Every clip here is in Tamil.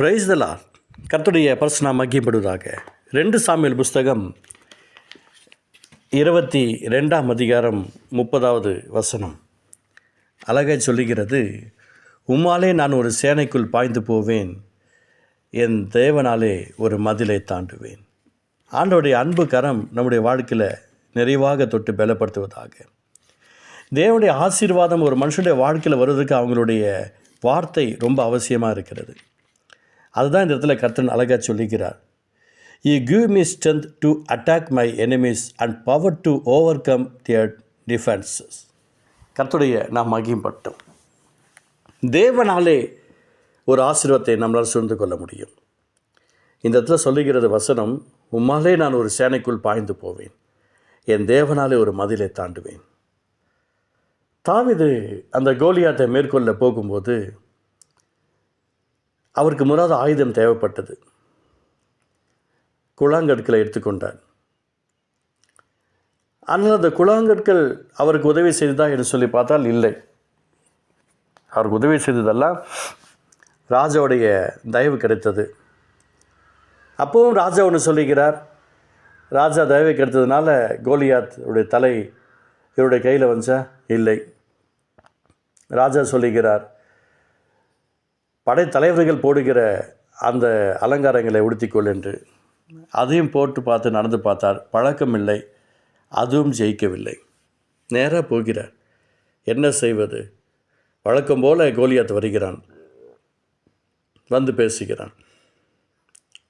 பிரைஸ் தலா பர்சனா மகிப்படுவதாக ரெண்டு சாமியல் புஸ்தகம் இருபத்தி ரெண்டாம் அதிகாரம் முப்பதாவது வசனம். அழகாய் சொல்லுகிறது உம்மாலே நான் ஒரு சேனைக்குள் பாய்ந்து போவேன் என் தேவனாலே ஒரு மதிலை தாண்டுவேன். ஆண்டோடைய அன்பு கரம் நம்முடைய வாழ்க்கையில் நிறைவாக தொட்டு பலப்படுத்துவதாக. தேவனுடைய ஆசீர்வாதம் ஒரு மனுஷனுடைய வாழ்க்கையில் வருவதற்கு அவங்களுடைய வார்த்தை ரொம்ப அவசியமாக இருக்கிறது. அதுதான் இந்த இடத்துல கர்த்தன் அழகாக சொல்லிக்கிறார். I give me strength to attack my enemies and power to overcome their defences கர்த்துடைய நாம் மகிம்பட்டோம் தேவனாலே ஒரு ஆசீர்வத்தை நம்மளால் சூழ்ந்து கொள்ள முடியும். இந்த இடத்துல சொல்லுகிறது வசனம் உம்மாலே நான் ஒரு சேனைக்குள் பாய்ந்து போவேன். என் தேவனாலே ஒரு மதிலை தாண்டுவேன். தாவிது அந்த கோலியாட்டை மேற்கொள்ள போகும்போது அவருக்கு முறாத ஆயுதம் தேவைப்பட்டது. குழாங்கற்களை எடுத்துக்கொண்டார் ஆனால் அந்த குழாங்கற்கள் அவருக்கு உதவி செய்ததா என்று சொல்லி பார்த்தால் இல்லை. அவருக்கு உதவி செய்ததெல்லாம் ராஜாவுடைய தயவு கிடைத்தது. அப்பவும் ராஜா ஒன்று சொல்லுகிறார் ராஜா தயவு கிடைத்ததுனால கோலியாத் உடைய தலை இவருடைய கையில் வந்துச்சா? இல்லை. ராஜா சொல்லுகிறார் படைத்தலைவர்கள் போடுகிற அந்த அலங்காரங்களை உடுத்திக்கொள் என்று அதையும் போட்டு பார்த்து நடந்து பார்த்தார். பழக்கம் இல்லை அதுவும் ஜெயிக்கவில்லை. நேராக போகிறார். என்ன செய்வது? வழக்கம் போல் கோலியாத் வருகிறான். வந்து பேசுகிறான்.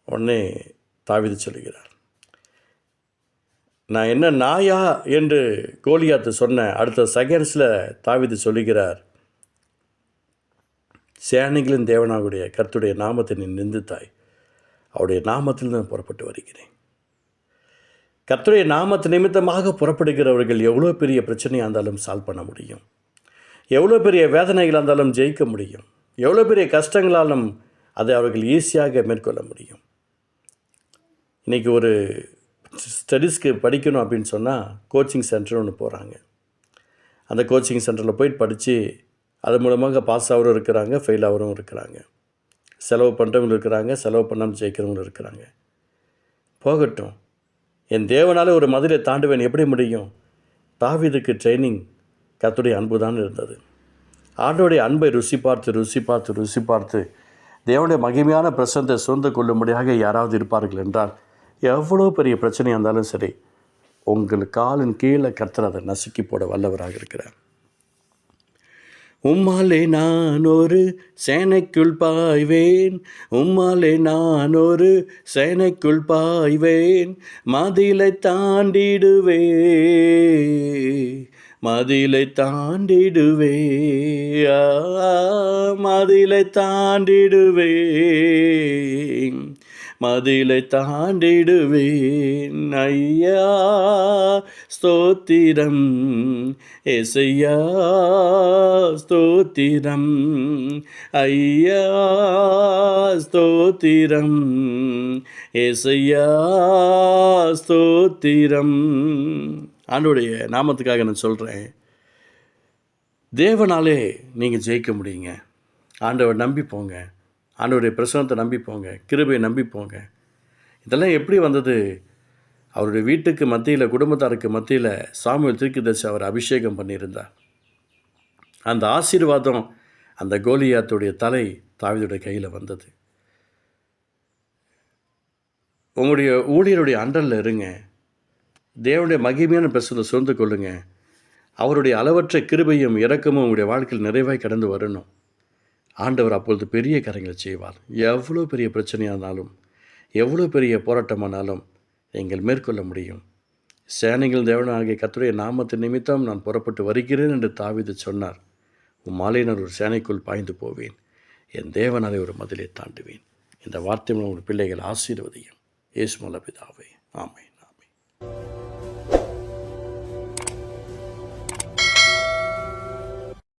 உடனே தாவிது சொல்லுகிறார். நான் என்ன நாயா? என்று கோலியாத்து சொன்ன அடுத்த செகண்ட்ஸில் தாவிது சொல்லுகிறார். சேனைகளின் தேவனாவுடைய கர்த்துடைய நாமத்தை நீ நிந்தித்தாய் அவருடைய நாமத்தில் நான் புறப்பட்டு வருகிறேன். கர்த்துடைய நாமத்து நிமித்தமாக புறப்படுகிறவர்கள் எவ்வளோ பெரிய பிரச்சனையாக இருந்தாலும் சால்வ் பண்ண முடியும். எவ்வளோ பெரிய வேதனைகளாக இருந்தாலும் ஜெயிக்க முடியும். எவ்வளோ பெரிய கஷ்டங்களாலும் அதை அவர்கள் ஈஸியாக மேற்கொள்ள முடியும். இன்றைக்கி ஒரு ஸ்டடீஸ்க்கு படிக்கணும் அப்படின்னு சொன்னால் கோச்சிங் சென்டர் ஒன்று போகிறாங்க அந்த கோச்சிங் சென்டரில் போயிட்டு படித்து அது மூலமாக பாஸ் ஆகிறவரும் இருக்கிறாங்க ஃபெயில் ஆகிறவரும் இருக்கிறாங்க. செலவு பண்ணுறவங்களும் இருக்கிறாங்க செலவு பண்ணாமல் ஜெயிக்கிறவங்களும் இருக்கிறாங்க. போகட்டும். என் தேவனால் ஒரு மதுரை தாண்டுவேன் எப்படி முடியும்? தாவிதுக்கு ட்ரைனிங் கத்துடைய அன்பு தான் இருந்தது. ஆண்டோடைய அன்பை ருசி பார்த்து ருசி பார்த்து ருசி பார்த்து தேவனுடைய மகிமையான பிரசனத்தை சொந்த கொள்ளும்படியாக யாராவது இருப்பார்கள் என்றால் எவ்வளோ பெரிய பிரச்சனையாக இருந்தாலும் சரி உங்கள் காலின் கீழே கர்த்தர் அதை நசுக்கி போட வல்லவராக இருக்கிறார். உம்மாலே நான் ஒரு சேனைக்குள் பாய்வேன். உம்மாலே நான் ஒரு சேனைக்குள் பாய்வேன். மதிலை தாண்டிடுவே மதிலை தாண்டிடுவே மதிலை தாண்டிடுவே மதிலை தாண்டிடுவேன். ஐயா ஸ்தோத்திரம். எசையா ஸ்தோத்திரம். ஐயா ஸ்தோத்திரம். எசையா ஸ்தோத்திரம். ஆண்டுடைய நாமத்துக்காக நான் சொல்கிறேன் தேவனாலே நீங்கள் ஜெயிக்க முடியுங்க. ஆண்டவர் நம்பி போங்க. ஆண்டவருடைய பிரசனத்தை நம்பி போங்க. கிருபையை நம்பி போங்க. இதெல்லாம் எப்படி வந்தது? அவருடைய வீட்டுக்கு மத்தியில் குடும்பத்தாருக்கு மத்தியில் சாமுவேல் தீர்க்கதரிசி அவர் அபிஷேகம் பண்ணியிருந்தார். அந்த ஆசீர்வாதம் அந்த கோலியாத்துடைய தலை தாவிதுடைய கையில் வந்தது. உங்களுடைய ஊழியருடைய அண்டலில் இருங்க. தேவனுடைய மகிமையான பிரசனத்தை சுரந்து கொள்ளுங்க. அவருடைய அளவற்ற கிருபையும் இறக்கமும் உங்களுடைய வாழ்க்கையில் நிறைவாய் கடந்து வரணும். ஆண்டவர் அப்பொழுது பெரிய காரியங்களை செய்வார். எவ்வளோ பெரிய பிரச்சனையானாலும் எவ்வளோ பெரிய போராட்டமானாலும் நீங்கள் மேற்கொள்ள முடியும். சேனைகள் தேவனாகிய கத்துடைய நாமத்தின் நிமித்தம் நான் புறப்பட்டு வருகிறேன் என்று தாவிது சொன்னார். உன் மாலையினர் ஒரு சேனைக்குள் பாய்ந்து போவேன். என் தேவன் அதை ஒரு மதிலை தாண்டுவேன். இந்த வார்த்தை மூலம் உங்கள் பிள்ளைகள் ஆசீர்வதியும். இயேசு ஆமை ஆமென் ஆமென்.